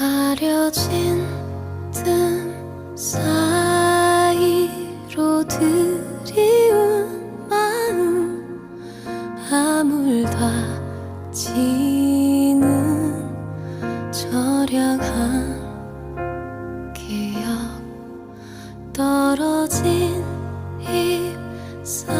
가려진 틈 사이로 드리운 마음 아물다 지는 절약한 기억 떨어진 입사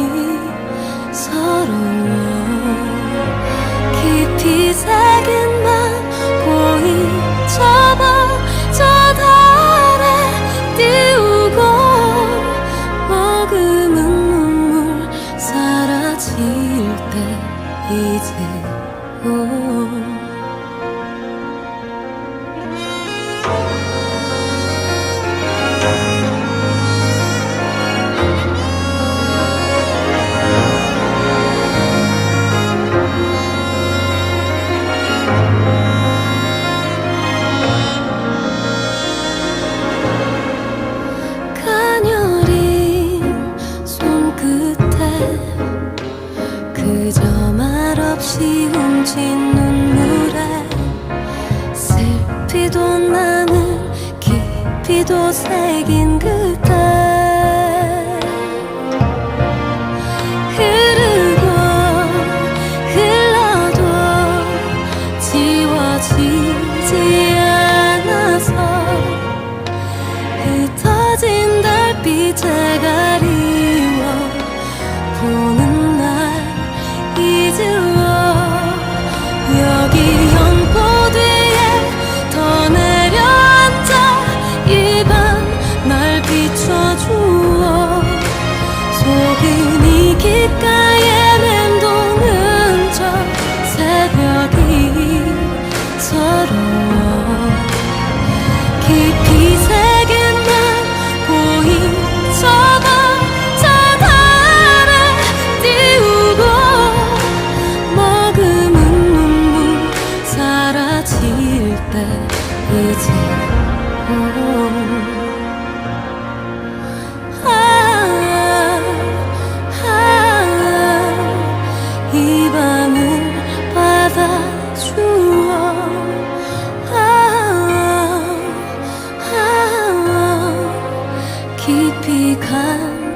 다시 훔친 눈물에 슬피도 나는 깊이도 새긴 그 비방울 받아주어. 깊이 간직하겠소.